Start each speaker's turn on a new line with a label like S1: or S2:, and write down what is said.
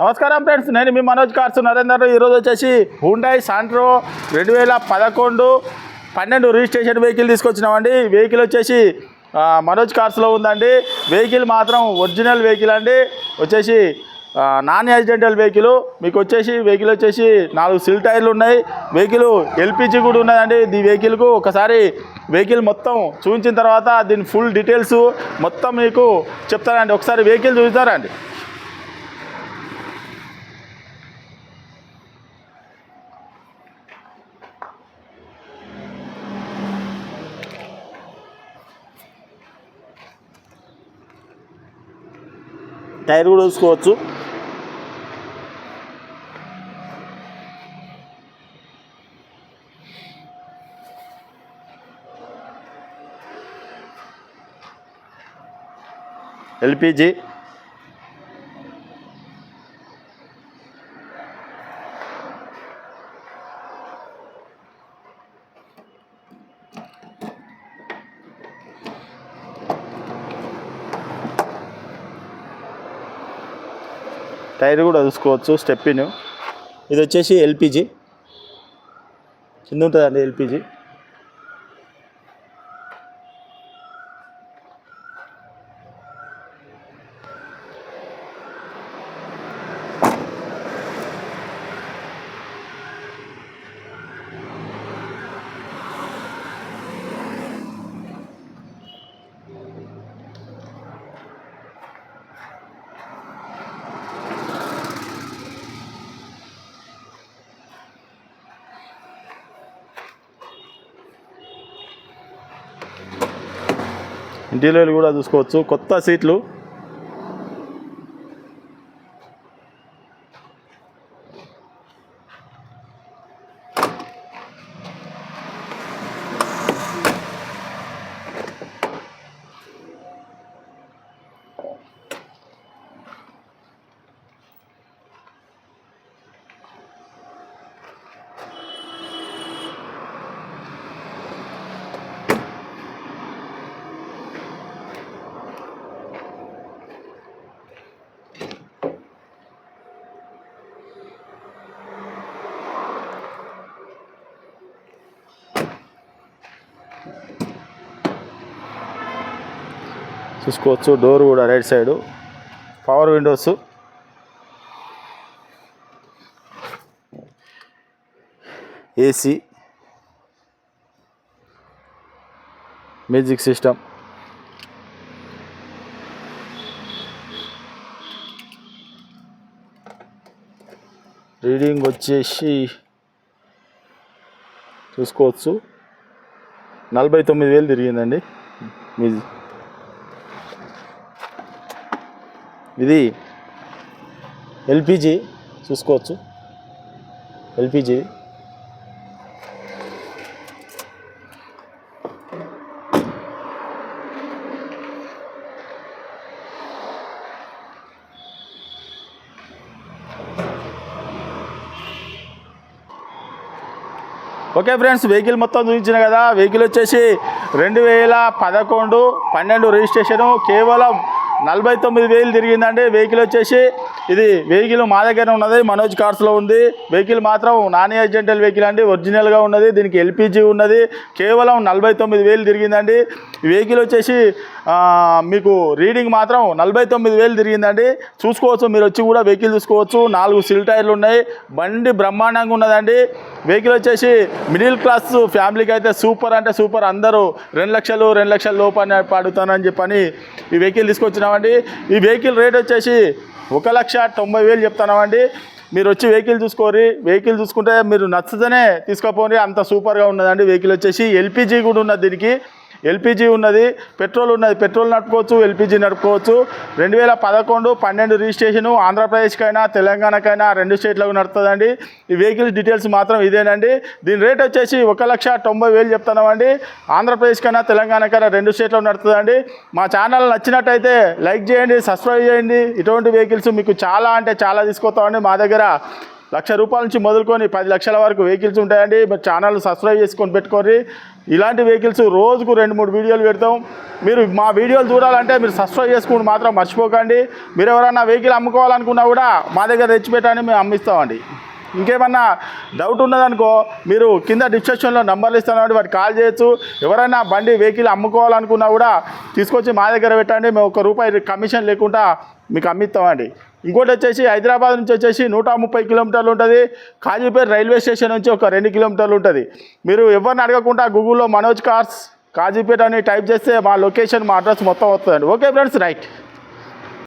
S1: నమస్కారం ఫ్రెండ్స్ నేను మీ మనోజ్ కార్స్ నరేందర్ ఈరోజు వచ్చేసి హుండాయ్ సాంట్రో రెండు వేల పదకొండు పన్నెండు రిజిస్ట్రేషన్ వెహికల్ తీసుకొచ్చినామండి. వెహికల్ వచ్చేసి మనోజ్ కార్స్లో ఉందండి. వెహికల్ మాత్రం ఒరిజినల్ వెహికల్ అండి. వచ్చేసి నాన్ యాక్సిడెంటల్ వెహికల్. మీకు వచ్చేసి వెహికల్ వచ్చేసి నాలుగు సిల్ టైర్లు ఉన్నాయి. వెహికల్ ఎల్పిజి కూడా ఉన్నదండి. ఈ వెహికల్కు ఒకసారి వెహికల్ మొత్తం చూపించిన తర్వాత దీని ఫుల్ డీటెయిల్స్ మొత్తం మీకు చెప్తానండి. ఒకసారి వెహికల్ చూస్తారండి టైర్ కూడా చూసుకోవచ్చు. ఎల్పిజి. టైర్ కూడా చూసుకోవచ్చు స్టెప్పిన్. ఇది వచ్చేసి ఎల్పిజి. కింద ఉంటుందండి ఎల్పిజి. ఇంటీరియర్ కూడా చూసుకోవచ్చు. కొత్త సీట్లు. చూసుకోవచ్చు డోర్ కూడా right side power windows AC music system reading వచ్చేసి చూసుకోవచ్చు. నలభై తొమ్మిది వేలు తిరిగిందండి. మ్యూజిక్ ఇది ఎల్పిజి చూసుకోవచ్చు. ఎల్పిజి. ఓకే ఫ్రెండ్స్ వెహికల్ మొత్తం చూపించిన కదా. వెహికల్ వచ్చేసి రెండు వేల పదకొండు పన్నెండు రిజిస్ట్రేషను కేవలం నలభై తొమ్మిది వేలు తిరిగిందండి. వెహికల్ వచ్చేసి ఇది వెహికల్ మా దగ్గర ఉన్నది మనోజ్ కార్స్లో ఉంది. వెహికల్ మాత్రం నాన్ ఏజెంటల్ వెహికల్ అండి ఒరిజినల్గా ఉన్నది దీనికి ఎల్పిజి ఉన్నది. కేవలం నలభై తొమ్మిది వేలు తిరిగిందండి. వెహికల్ వచ్చేసి మీకు రీడింగ్ మాత్రం నలభై తొమ్మిది వేలు తిరిగిందండి. చూసుకోవచ్చు మీరు వచ్చి కూడా వెహికల్ చూసుకోవచ్చు. నాలుగు సిల్ టైర్లు ఉన్నాయి. బండి బ్రహ్మాండంగా ఉన్నదండి. వెహికల్ వచ్చేసి మిడిల్ క్లాస్ ఫ్యామిలీకి అయితే సూపర్ అంటే సూపర్. అందరూ రెండు లక్షలు రెండు లక్షల లోపని పాడుతానని చెప్పని ఈ వెహికల్ తీసుకొచ్చినామండి. ఈ వెహికల్ రేట్ వచ్చేసి ఒక లక్ష తొంభై వేలు చెప్తున్నామండి. మీరు వచ్చి వెహికల్ చూసుకోరి వెహికల్ చూసుకుంటే మీరు నచ్చితేనే తీసుకోపోని అంత సూపర్గా ఉన్నదండి. వెహికల్ వచ్చేసి ఎల్పిజి కూడా ఉన్నది దీనికి. ఎల్పిజి ఉన్నది పెట్రోల్ ఉన్నది పెట్రోల్ నడుపుకోవచ్చు ఎల్పిజి నడుపుకోవచ్చు. రెండు వేల పదకొండు పన్నెండు రిజిస్ట్రేషను ఆంధ్రప్రదేశ్కైనా తెలంగాణకైనా రెండు స్టేట్లకు నడుతుందండి ఈ వెహికల్ డీటెయిల్స్ మాత్రం ఇదేనండి. దీని రేట్ వచ్చేసి ఒక లక్ష తొంభై వేలు చెప్తున్నామండి. ఆంధ్రప్రదేశ్కైనా తెలంగాణకైనా రెండు స్టేట్లో నడుతుందండి మా ఛానల్ నచ్చినట్టయితే లైక్ చేయండి సబ్స్క్రైబ్ చేయండి. ఇటువంటి వెహికల్స్ మీకు చాలా అంటే చాలా తీసుకొస్తామండి. మా దగ్గర లక్ష రూపాయల నుంచి మొదలుకొని పది లక్షల వరకు వెహికల్స్ ఉంటాయండి. మీరు ఛానల్ సబ్స్క్రైబ్ చేసుకొని పెట్టుకోండి. ఇలాంటి వెహికల్స్ రోజుకు రెండు మూడు వీడియోలు పెడతాం. మీరు మా వీడియోలు చూడాలంటే మీరు సబ్స్క్రైబ్ చేసుకుని మాత్రం మర్చిపోకండి. మీరు ఎవరైనా వెహికల్ అమ్ముకోవాలనుకున్నా కూడా మా దగ్గర తెచ్చిపెట్టండి మేము అమ్మిస్తామండి. ఇంకేమన్నా డౌట్ ఉన్నదనుకో మీరు కింద డిస్క్రిప్షన్లో నంబర్లు ఇస్తాను వాటి కాల్ చేయొచ్చు. ఎవరైనా బండి వెహికల్ అమ్ముకోవాలనుకున్నా కూడా తీసుకొచ్చి మా దగ్గర పెట్టండి. మేము ఒక రూపాయి కమిషన్ లేకుండా మీకు అమ్మిస్తామండి. ఇంకోటి వచ్చేసి హైదరాబాద్ నుంచి వచ్చేసి నూట ముప్పై కిలోమీటర్లు ఉంటుంది. కాజీపేట రైల్వే స్టేషన్ నుంచి ఒక రెండు కిలోమీటర్లు ఉంటుంది. మీరు ఎవరిని అడగకుండా గూగుల్లో మనోజ్ కార్స్ కాజీపేట అని టైప్ చేస్తే మా లొకేషన్ మా అడ్రస్ మొత్తం వస్తుందండి. Okay friends right.